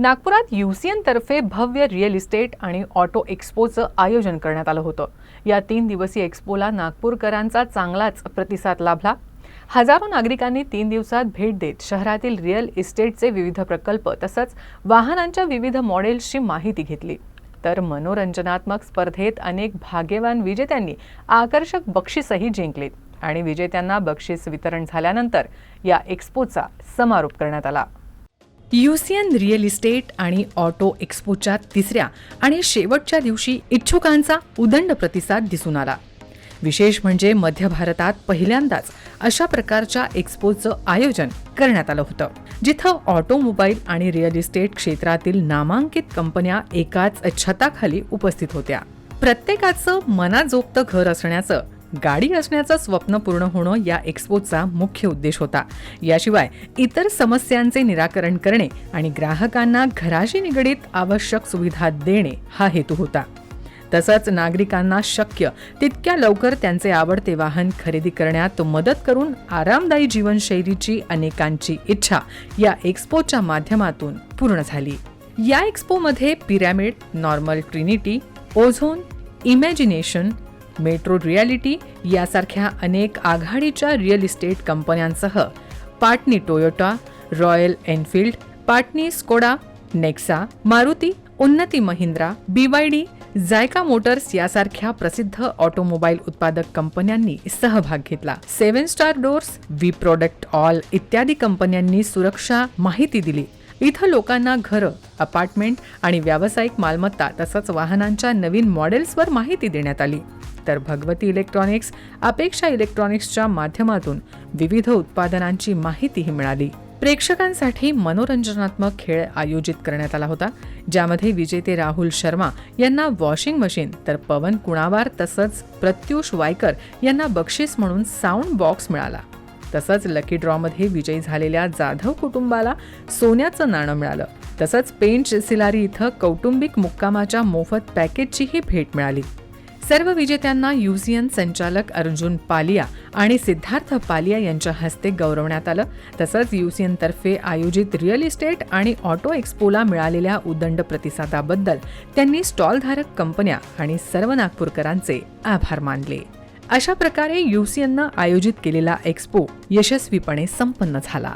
नागपुरात युसीएनतर्फे भव्य रिअल इस्टेट आणि ऑटो एक्स्पोचं आयोजन करण्यात आलं होतं. या तीन दिवसीय एक्स्पोला नागपूरकरांचा चांगलाच प्रतिसाद लाभला. हजारो नागरिकांनी तीन दिवसात भेट देत शहरातील रिअल इस्टेटचे विविध प्रकल्प तसंच वाहनांच्या विविध मॉडेल्सची माहिती घेतली. तर मनोरंजनात्मक स्पर्धेत अनेक भाग्यवान विजेत्यांनी आकर्षक बक्षीसही जिंकलीत आणि विजेत्यांना बक्षीस वितरण झाल्यानंतर या एक्स्पोचा समारोप करण्यात आला. युसियन रिअल इस्टेट आणि ऑटो एक्स्पोच्या तिसऱ्या आणि शेवटच्या दिवशी इच्छुकांचा उदंड प्रतिसाद दिसून आला. विशेष म्हणजे मध्य भारतात पहिल्यांदाच अशा प्रकारच्या एक्स्पोचं आयोजन करण्यात आलं होतं जिथं ऑटोमोबाईल आणि रिअल इस्टेट क्षेत्रातील नामांकित कंपन्या एकाच छताखाली उपस्थित होत्या. प्रत्येकाचं मनाजोगतं घर असण्याचं गाडी असण्याचं स्वप्न पूर्ण होणं या एक्स्पोचा मुख्य उद्देश होता. याशिवाय इतर समस्यांचे निराकरण करणे आणि ग्राहकांना घराशी निगडीत आवश्यक सुविधा देणे हा हेतू होता. तसंच नागरिकांना शक्य तितक्या लवकर त्यांचे आवडते वाहन खरेदी करण्यात मदत करून आरामदायी जीवनशैलीची अनेकांची इच्छा या एक्स्पोच्या माध्यमातून पूर्ण झाली. या एक्स्पोमध्ये pyramid normal trinity ozone imagination metro reality यासारख्या अनेक आघाडीच्या real estate कंपन्यांसह Patni Toyota Royal Enfield Patni Skoda Nexa Maruti Unnati Mahindra BYD JICA Motors यासारख्या प्रसिद्ध ऑटोमोबाईल उत्पादक कंपन्यांनी सहभाग घेतला. Seven star doors V product all इत्यादी कंपन्यांनी सुरक्षा माहिती दिली. इथं लोकांना घरं अपार्टमेंट आणि व्यावसायिक मालमत्ता तसंच वाहनांच्या नवीन मॉडेल्सवर माहिती देण्यात आली. तर भगवती इलेक्ट्रॉनिक्स अपेक्षा इलेक्ट्रॉनिक्सच्या माध्यमातून विविध उत्पादनांची माहितीही मिळाली. प्रेक्षकांसाठी मनोरंजनात्मक खेळ आयोजित करण्यात आला होता ज्यामध्ये विजेते राहुल शर्मा यांना वॉशिंग मशीन तर पवन कुणावार तसंच प्रत्युष वायकर यांना बक्षीस म्हणून साऊंड बॉक्स मिळाला. तसंच लकी ड्रॉमध्ये विजयी झालेल्या जाधव कुटुंबाला सोन्याचं नाणं मिळालं. तसंच पेंच सिलारी इथं कौटुंबिक मुक्कामाच्या मोफत पॅकेजचीही भेट मिळाली. सर्व विजेत्यांना युझियन संचालक अर्जुन पालिया आणि सिद्धार्थ पालिया यांच्या हस्ते गौरवण्यात आलं. तसंच युसीएनतर्फे आयोजित रिअल इस्टेट आणि ऑटो एक्स्पोला मिळालेल्या उदंड प्रतिसादाबद्दल त्यांनी स्टॉलधारक कंपन्या आणि सर्व नागपूरकरांचे आभार मानले. अशा प्रकारे युसीएननं आयोजित केलेला एक्स्पो यशस्वीपणे संपन्न झाला.